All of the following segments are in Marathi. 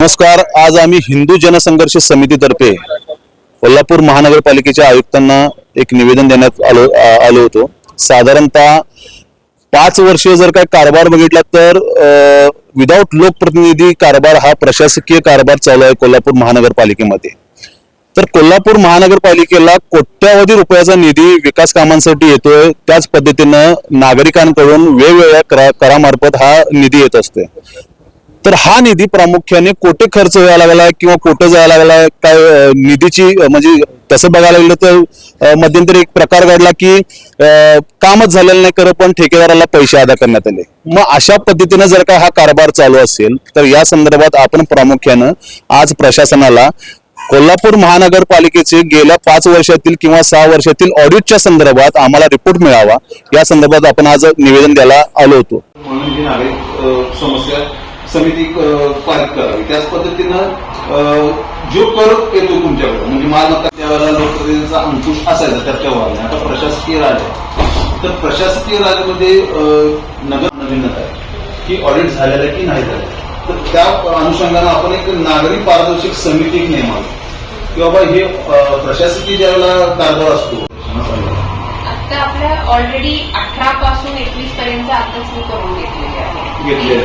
नमस्कार आज आम्ही हिंदू जनसंघर्ष समितीतर्फे कोल्हापूर महानगरपालिकेच्या आयुक्तांना एक निवेदन देण्यात आलो आलो होतो. साधारणतः पाच वर्ष जर काय कारभार बघितला तर विदाऊट लोकप्रतिनिधी कारभार हा प्रशासकीय कारभार चालू आहे कोल्हापूर महानगरपालिकेमध्ये. तर कोल्हापूर महानगरपालिकेला कोट्यावधी रुपयाचा निधी विकास कामांसाठी येतोय. त्याच पद्धतीनं नागरिकांकडून वेगवेगळ्या करा करामार्फत हा निधी येत असतोय. तर हा निधी प्रामुख्याने कोठे खर्च व्हायला लागलाय किंवा कुठे जायला लागलाय काय निधीची म्हणजे तसं बघायला गेलं तर मध्यंतरी एक प्रकार घडला की कामच झालेलं नाही खरं पण ठेकेदाराला पैसे अदा करण्यात आले. मग अशा पद्धतीनं जर का हा कारभार चालू असेल तर या संदर्भात आपण प्रामुख्यानं आज प्रशासनाला कोल्हापूर महानगरपालिकेचे गेल्या पाच वर्षातील किंवा सहा वर्षातील ऑडिटच्या संदर्भात आम्हाला रिपोर्ट मिळावा या संदर्भात आपण आज निवेदन द्यायला आलो होतो. समिती पारित करावी. त्याच पद्धतीनं जो कर येतो तुमच्याकडे म्हणजे मालमत्ता त्यावेळेला लोकप्रतिनिधीचा अंकुश असायचा त्या व्यवहाराने आता प्रशासकीय राज आहे. तर प्रशासकीय राजमध्ये नगर नवीनता आहे. की ऑडिट झालेलं आहे की नाही झालं तर त्या अनुषंगानं आपण एक नागरी पारदर्शक समिती नेमावी की बाबा हे प्रशासकीय ज्यावेळेला कारभार असतो आता आपल्या ऑलरेडी अठरा पासून एकवीस पर्यंत आताच मी करून घेतलेले आहे. घेतलेलं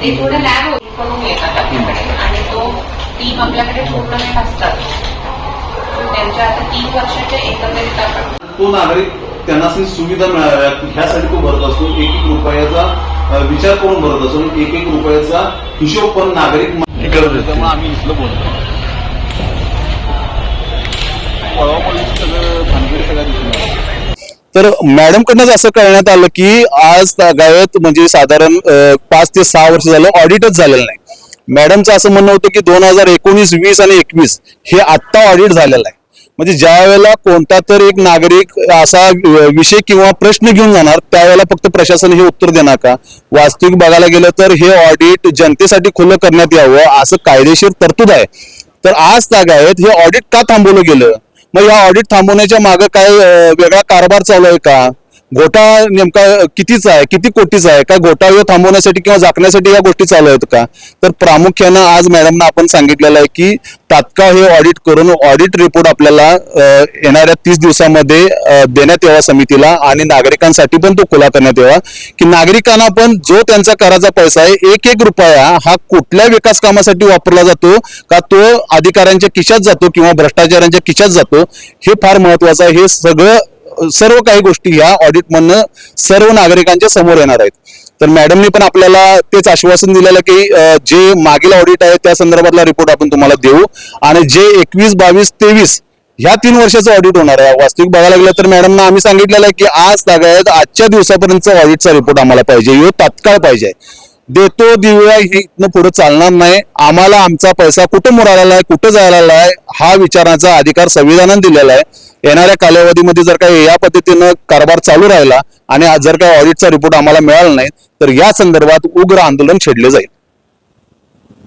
ते थोडं लॅब करून येतात आपल्याकडे. आणि तो टीम आपल्याकडे पूर्णपणे असतात. त्यांच्या आता तीन वर्षाच्या एकंदरीत आपण तो नागरिक त्यांना सुविधा मिळाव्या ह्यासाठी तो भरत असतो. एक एक रुपयाचा विचार करून भरत असतो. आणि एक एक रुपयाचा हिशोब पण नागरिक त्यामुळे आम्ही इथलं बोलतो. तर मॅडमकडनंच असं कळण्यात आलं की आज गावात म्हणजे साधारण पाच ते सहा वर्ष झालं ऑडिटच झालेलं नाही. मॅडमचं असं म्हणणं होतं की दोन हजार एकोणीस वीस आणि एकवीस हे आत्ता ऑडिट झालेलं आहे. म्हणजे ज्या वेळेला कोणता तर एक नागरिक असा विषय किंवा प्रश्न घेऊन जाणार त्यावेळेला फक्त प्रशासन हे उत्तर देणार का? वास्तविक बघायला गेलं तर हे ऑडिट जनतेसाठी खुलं करण्यात यावं असं कायदेशीर तरतूद आहे. तर आज तागायत हे ऑडिट का थांबवलं गेलं? मग या ऑडिट थांबवण्याच्या मागे काय वेगळा कारभार चालू आहे का? घोटाळा नेमका कितीचा आहे? किती कोटीचा आहे? का घोटाळा थांबवण्यासाठी किंवा झाकण्यासाठी या गोष्टी चालू आहेत का? तर प्रामुख्यानं आज मॅडमना आपण सांगितलेलं आहे की तात्काळ हे ऑडिट करून ऑडिट रिपोर्ट आपल्याला येणाऱ्या तीस दिवसामध्ये देण्यात यावा समितीला आणि नागरिकांसाठी पण तो खुला करण्यात यावा. की नागरिकांना पण जो त्यांचा कराचा पैसा आहे एक एक रुपया हा कुठल्या विकास कामासाठी वापरला जातो का तो अधिकाऱ्यांच्या खिशात जातो किंवा भ्रष्टाचारांच्या खिशात जातो हे फार महत्वाचं आहे. हे सगळं सर्व काही गोष्टी ह्या ऑडिटमधनं सर्व नागरिकांच्या समोर येणार आहेत. तर मॅडमनी पण आपल्याला तेच आश्वासन दिलेलं की जे मागील ऑडिट आहे त्या संदर्भातला रिपोर्ट आपण तुम्हाला देऊ. आणि जे एकवीस बावीस तेवीस ह्या तीन वर्षाचं ऑडिट होणार आहे. वास्तविक बघायला गेलं तर मॅडमना आम्ही सांगितलेलं आहे की आज तागायत आजच्या दिवसापर्यंतचा ऑडिटचा रिपोर्ट आम्हाला पाहिजे. यो तात्काळ पाहिजे. देतो दिव्या हे इथनं पुढे चालणार नाही. आम्हाला आमचा पैसा कुठं मुरालेला आहे कुठं जायला आहे हा विचारण्याचा अधिकार संविधानाने दिलेला आहे. येणाऱ्या कालावधीमध्ये जर काही या पद्धतीनं कारभार चालू राहिला आणि आज जर काही ऑडिटचा रिपोर्ट आम्हाला मिळाला नाही तर या संदर्भात उग्र आंदोलन छेडले जाईल.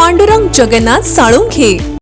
पांडुरंग जगन्नाथ साळुंखे.